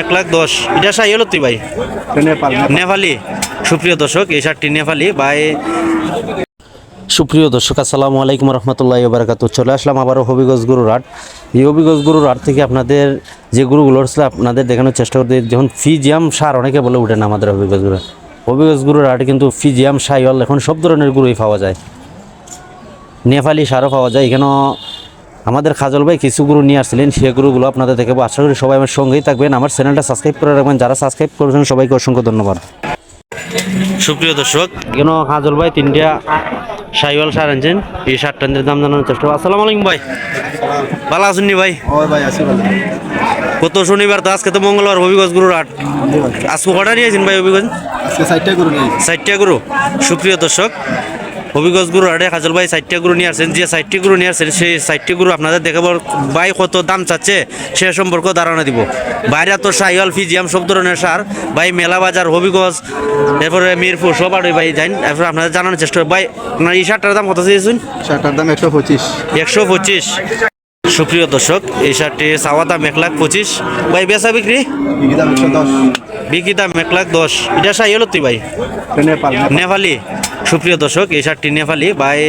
এক লাখ দশ। এটা সাই হলো তুই ভাই? নেপালি। সুপ্রিয় দর্শক এই শার্টটি নেপালি। ভাই সুপ্রিয় দর্শক আসসালামু আলাইকুম রহমতুল্লাহ বারাকাতু চলে আসলাম আবারও হবিগঞ্জ গুরুর হাট। এই হবিগঞ্জ গুরুর হাট থেকে আপনাদের যে গুরুগুলো ছিল আপনাদের দেখানোর চেষ্টা করতে যখন ফিজিয়াম সার অনেকে বলে উঠে না আমাদের হবিগঞ্জ গুরু হবিগঞ্জ গুরুর হাটে কিন্তু ফিজিয়াম সাইওয়াল এখন সব ধরনের গুরুই পাওয়া যায়। নেপালি সারও পাওয়া যায় এখানেও আমাদের খাজল ভাই কিছু গুরু নিয়ে আসছিলেন সে গুরুগুলো আপনাদের দেখাবো আশা করি সবাই আমার সঙ্গেই থাকবেন আমার চ্যানেলটা সাবস্ক্রাইব করে রাখবেন যারা সাবস্ক্রাইব করেছেন সবাইকে অসংখ্য ধন্যবাদ। সুপ্রিয় দর্শক কেন হাজল ভাই তিনটা সাইওয়াল সার আনছেন? এই সারটার দাম জানানোর চেষ্টা করব। আসসালামু আলাইকুম ভাই। ভালো আছেন নি ভাই? ভাই আসি ভালো। কত শনিবার তো আজকে তো মঙ্গলবার হবিগঞ্জ গুরুর হাট। আজকে কটা নিয়েছেন ভাই হবিগঞ্জ? আজকে সাইডটা করুন এই ষাটটা গুরু। সুপ্রিয় দর্শক হবিগঞ্জ গুরু হাটে হাজল ভাই ষাটটা গুরু নিয়ে আসছেন যে ষাটটি গুরু নিয়ে আসছেন সেই ষাটটি গুরু আপনাদের দেখাবো ভাই কত দাম চাচ্ছে সে সম্পর্কে ধারণা দিব। বাইরে তো সাইওয়াল ফিজিয়াম সব ধরনের সার ভাই মেলা বাজার হবিগঞ্জ এরপরে মিরপুর সব আর ভাই যাইন এরপরে আপনাদের জানানোর চেষ্টা। ভাই আপনার এই শার্টটার দাম কত চেয়েছেন শার্টটার দাম একশো পঁচিশ। একশো পঁচিশ। সুপ্রিয় দর্শক এই শার্টটি চাওয়া দাম এক লাখ পঁচিশ। ভাই বেচা বিক্রি? বিঘি দাম একশো দশ। বিক্রি দাম এক লাখ দশ। এটা সাইওয়াল তুই ভাই? নেপাল। নেপালি? সুপ্রিয় দর্শক এই শার্টটি নেপালি ভাই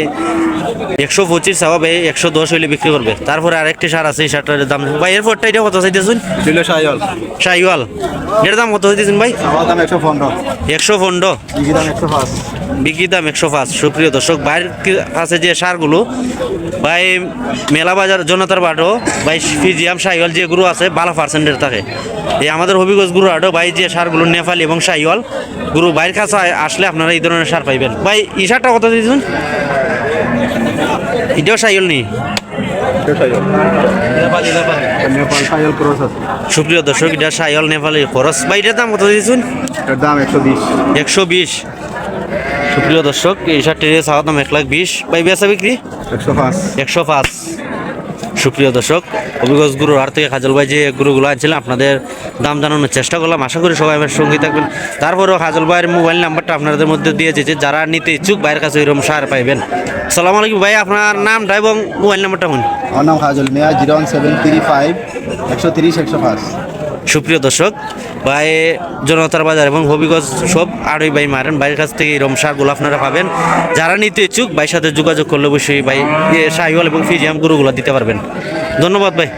একশো পঁচিশ চাওয়া ভাই একশো দশ হইলে বিক্রি করবে। তারপরে আরেকটি সার আছে এই শার্টের দাম ভাই এরপরটা এটা কত চাইতেছেন? সাইল শাহিওয়াল এটার দাম কত চাইতেছেন ভাই? দাম একশো পনেরো। একশো পনেরো। দাম একশো পাঁচ। বিক্রি দাম একশো পাঁচ সুপ্রিয় দর্শক। বাইরের আছে যে সারগুলো ভাই মেলা বাজার জনতার বাটো ভাই ফিজিয়াম শাহিওয়াল যে গুরু আছে ভালো পার্সেন্টের থাকে। এই আমাদের হবিগঞ্জ গুরু হাটো ভাই যে সারগুলো নেপালি এবং শাহিওয়াল গুরু বাইরের কাছে আসলে আপনারা এই ধরনের সার পাইবেন। ভাই এই সারটা কত দিয়েছেন? এটাও সাইল নি সুপ্রিয় দর্শক এটা সাইল নেপালি খরচ ভাই এটার দাম কত দিয়েছেন? এর দাম একশো বিশ। একশো বিশ। সুপ্রিয় দর্শক এই শার্টটির চাওয়া দাম এক লাখ বিশ। ভাই বেচা বিক্রি? একশো পাঁচ। একশো পাঁচ। সুপ্রিয় দর্শক অভিগজ গুরুর হাট থেকে খাজল ভাই যে গুরুগুলো আনছিলাম আপনাদের দাম জানানোর চেষ্টা করলাম। আশা করি সবাই আমার সঙ্গী থাকবেন। তারপরেও খাজল ভাইয়ের মোবাইল নাম্বারটা আপনাদের মধ্যে দিয়ে দিয়েছে, যারা নিতে ইচ্ছুক ভাইয়ের কাছে এরকম সার পাইবেন। সালাম আলাইকুম ভাই, আপনার নামটা এবং মোবাইল নাম্বারটা হন আমার নাম Khajal Mia, zero one seven three five, একশো তিরিশ, একশো পাঁচ। সুপ্রিয় দর্শক, ভাই জনতার বাজার এবং হবিগঞ্জ সব আড়ই ভাই মারেন। ভাইয়ের কাছ থেকে এরকম সারগুলো আপনারা পাবেন। যারা নিতে ইচ্ছুক, ভাইয়ের সাথে যোগাযোগ করলে অবশ্যই ভাই শাহিওয়াল এবং ফিজিয়াম গুরুগুলো দিতে পারবেন। ধন্যবাদ ভাই।